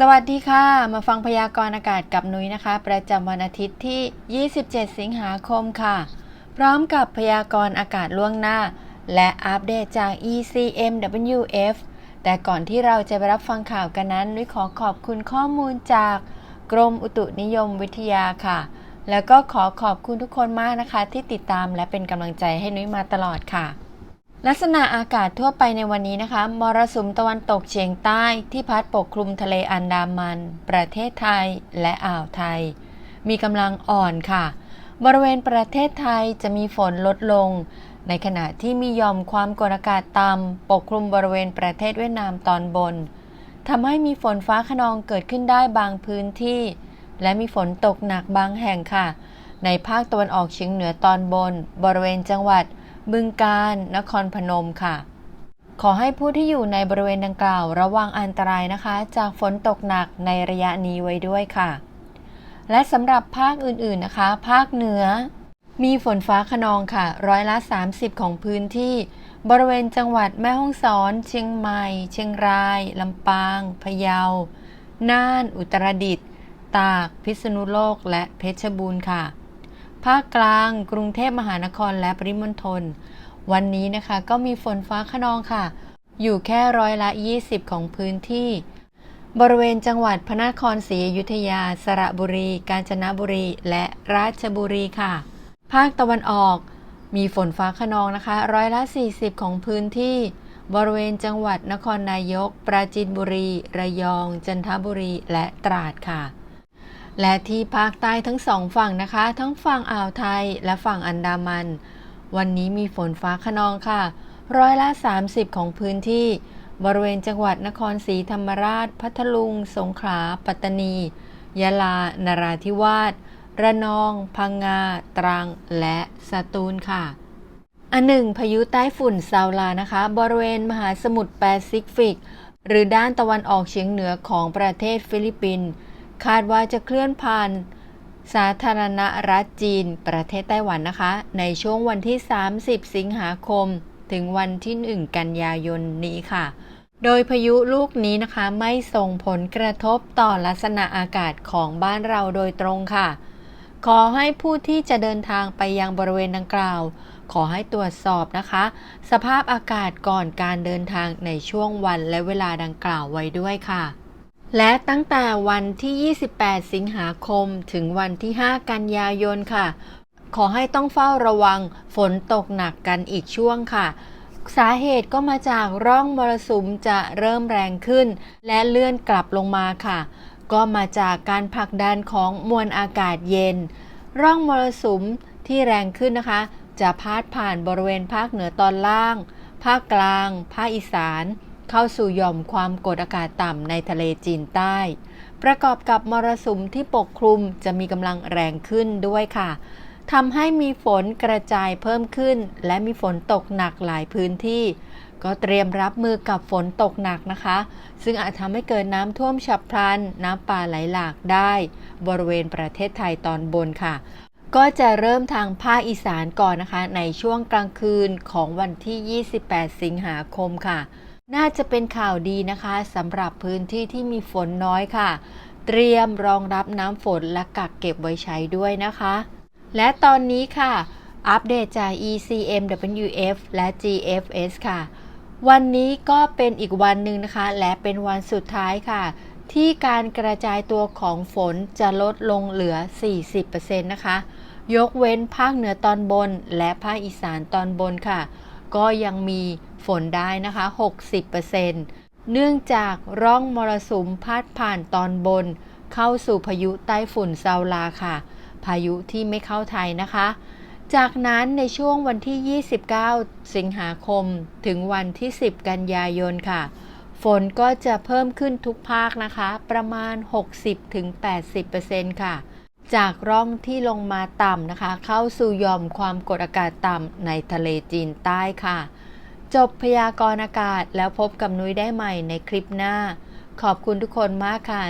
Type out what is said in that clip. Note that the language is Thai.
สวัสดีค่ะ มาฟังพยากรณ์อากาศกับนุ้ยนะคะ ประจำวันอาทิตย์ที่ 27 สิงหาคมค่ะ พร้อมกับพยากรณ์อากาศล่วงหน้า และอัปเดตจาก ECMWF แต่ก่อนที่เราจะไปรับฟังข่าวกันนั้น นุ้ยขอขอบคุณข้อมูลจากกรมอุตุนิยมวิทยาค่ะ แล้วก็ขอขอบคุณทุกคนมากนะคะ ที่ติดตามและเป็นกำลังใจให้นุ้ยมาตลอดค่ะ ลักษณะอากาศทั่วไปในวันนี้นะคะ มรสุมตะวันตกเฉียงใต้ที่พัดปกคลุมทะเลอันดามัน ประเทศไทยและอ่าวไทย มีกำลังอ่อนค่ะ บริเวณประเทศไทยจะมีฝนลดลง ในขณะที่มียอมความกดอากาศต่ำปกคลุมบริเวณประเทศเวียดนามตอนบนทำให้มีฝนฟ้าขนองเกิดขึ้นได้บางพื้นที่ และมีฝนตกหนักบางแห่งค่ะ ในภาคตะวันออกเฉียงเหนือตอนบน บริเวณจังหวัด บึงกาฬนครพนมค่ะ ขอให้ผู้ที่อยู่ในบริเวณดังกล่าว ระวังอันตรายนะคะ จากฝนตกหนักในระยะนี้ไว้ด้วยค่ะ และสำหรับภาคอื่นๆนะคะ ภาคเหนือ มีฝนฟ้าขนองค่ะ ร้อยละ 30 ของพื้นที่ บริเวณจังหวัดแม่ฮ่องสอน เชียงใหม่ เชียงราย ลำปาง พะเยา น่าน อุตรดิตถ์ ตาก พิษณุโลก และเพชรบูรณ์ค่ะ ภาคกลาง กรุงเทพมหานครและปริมณฑล วันนี้นะคะก็มีฝนฟ้าขนองค่ะ อยู่แค่ร้อยละ 20 ของพื้นที่ บริเวณจังหวัดพระนครศรีอยุธยา สระบุรี กาญจนบุรี และราชบุรีค่ะ ภาคตะวันออก มีฝนฟ้าขนองนะคะ ร้อยละ 40 ของพื้นที่ บริเวณจังหวัดนครนายก ปราจีนบุรี ระยอง จันทบุรี และตราดค่ะ และที่ภาคใต้ทั้งสองฝั่งนะคะ ทั้งฝั่งอ่าวไทยและฝั่งอันดามัน วันนี้มีฝนฟ้าขนองค่ะ ร้อยละ 30 ของพื้นที่ บริเวณจังหวัดนครศรีธรรมราช พัทลุง สงขลา ปัตตานี ยะลา นราธิวาส ระนอง พังงา ตรัง และสตูลค่ะ อันหนึ่งพายุใต้ฝุ่นซาวลานะคะ บริเวณมหาสมุทรแปซิฟิก หรือด้านตะวันออกเฉียงเหนือของประเทศฟิลิปปินส์ คาดว่าจะเคลื่อนผ่านสาธารณรัฐจีน ประเทศไต้หวันนะคะ ในช่วงวันที่ 30 สิงหาคม ถึงวันที่ 1 กันยายนนี้ค่ะ โดยพายุลูกนี้นะคะไม่ส่งผลกระทบต่อลักษณะอากาศของบ้านเราโดยตรงค่ะ ขอให้ผู้ที่จะเดินทางไปยังบริเวณดังกล่าว ขอให้ตรวจสอบนะคะ สภาพอากาศก่อนการเดินทางในช่วงวันและเวลาดังกล่าวไว้ด้วยค่ะ และตั้งแต่วันที่ 28 สิงหาคม ถึงวันที่ 5 กันยายนค่ะ ขอให้ต้องเฝ้าระวังฝนตกหนักกันอีกช่วงค่ะ สาเหตุก็มาจากร่องมรสุมจะเริ่มแรงขึ้น และเลื่อนกลับลงมาค่ะ ก็มาจากการผลักดันของมวลอากาศเย็น ร่องมรสุมที่แรงขึ้นนะคะ จะพาดผ่านบริเวณภาคเหนือตอนล่าง ภาคกลาง ภาคอีสาน เข้าสู่หย่อมความกดอากาศต่ำในทะเลจีนใต้ ประกอบกับมรสุมที่ปกคลุมจะมีกำลังแรงขึ้นด้วยค่ะทำให้มีฝนกระจายเพิ่มขึ้น และมีฝนตกหนักหลายพื้นที่ ก็เตรียมรับมือกับฝนตกหนักนะคะ ซึ่งอาจทำให้เกิดน้ำท่วมฉับพลัน น้ำป่าไหลหลากได้ บริเวณประเทศไทยตอนบนค่ะ ก็จะเริ่มทางภาคอีสานก่อนนะคะ ในช่วงกลางคืนของวันที่ 28 สิงหาคมค่ะ น่าจะเป็นข่าวดีนะคะสำหรับพื้นที่ที่มีฝนน้อยค่ะ เตรียมรองรับน้ำฝนและกักเก็บไว้ใช้ด้วยนะคะ และตอนนี้ค่ะ อัปเดตจาก ECMWF และ GFS ค่ะ วันนี้ก็เป็นอีกวันหนึ่งนะคะ และเป็นวันสุดท้ายค่ะ ที่การกระจายตัวของฝนจะลดลงเหลือ 40%นะคะ ยกเว้นภาคเหนือตอนบนและภาคอีสานตอนบนค่ะ ก็ยังมี ฝนได้นะคะ 60%เนื่องจากร่องมรสุมพาดผ่านตอนบน เข้าสู่พายุใต้ฝุ่นซาลาค่ะ พายุที่ไม่เข้าไทยนะคะ จากนั้นในช่วงวันที่ 29 สิงหาคมถึงวันที่ 10 กันยายนค่ะ ฝนก็จะเพิ่มขึ้นทุกภาคนะคะ ประมาณ 60-80%ค่ะจากร่องที่ลงมาต่ำนะคะ เข้าสู่ยอมความกดอากาศต่ำในทะเลจีนใต้ค่ะ จบพยากรณ์อากาศแล้วพบกับนุ้ยได้ใหม่ในคลิปหน้า ขอบคุณทุกคนมากค่ะ